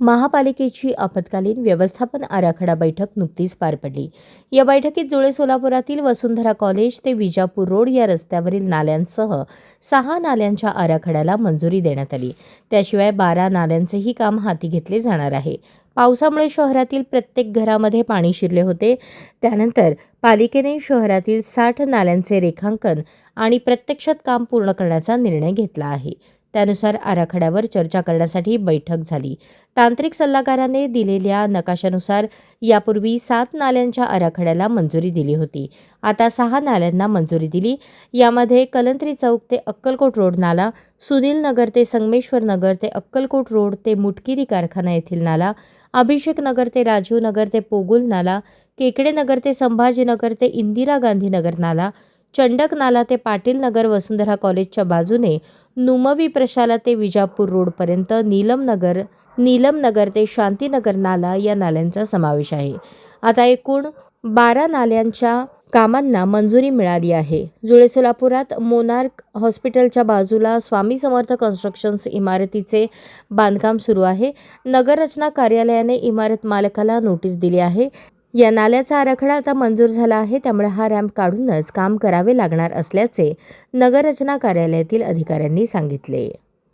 महापालिकेची आपत्कालीन व्यवस्थापन आराखडा बैठक नुकतीच पार पडली. या बैठकीत जुळे सोलापुरातील वसुंधरा कॉलेज ते विजापूर रोड या रस्त्यावरील नाल्यांसह सहा नाल्यांच्या आराखड्याला मंजुरी देण्यात आली. त्याशिवाय बारा नाल्यांचेही काम हाती घेतले जाणार आहे. पावसामुळे शहरातील प्रत्येक घरामध्ये पाणी शिरले होते. त्यानंतर पालिकेने शहरातील साठ नाल्यांचे रेखांकन आणि प्रत्यक्षात काम पूर्ण करण्याचा निर्णय घेतला आहे. त्यानुसार आराखड्यावर चर्चा करण्यासाठी बैठक झाली. तांत्रिक सल्लागाराने दिलेल्या नकाशानुसार यापूर्वी सात नाल्यांच्या आराखड्याला मंजुरी दिली होती. आता सहा नाल्यांना मंजुरी दिली. यामध्ये कलंत्री चौक ते अक्कलकोट रोड नाला सुनील नगर ते संगमेश्वर नगर ते अक्कलकोट रोड ते मुटकिरी कारखाना येथील नाला अभिषेक नगर ते राजीव नगर ते पोगुल नाला केकडे नगर ते संभाजीनगर ते इंदिरा गांधी नगर नाला चंडक नाला ते पाटील नगर वसुंधरा कॉलेजच्या बाजूने नुमवी प्रशाला ते विजापूर रोडपर्यंत नीलम नगर नीलम नगर ते शांतीनगर नाला या नाल्यांचा समावेश आहे. आता एकूण बारा नाल्यांच्या कामांना मंजुरी मिळाली आहे. जुळे सोलापुरात मोनार्क हॉस्पिटलच्या बाजूला स्वामी समर्थ कन्स्ट्रक्शन्स इमारतीचे बांधकाम सुरू आहे. नगररचना कार्यालयाने इमारत मालकाला नोटीस दिली आहे. या नाल्याचा आराखडा आता मंजूर झाला आहे त्यामुळे हा रॅम्प काढूनच काम करावे लागणार असल्याचे नगररचना कार्यालयातील अधिकाऱ्यांनी सांगितले.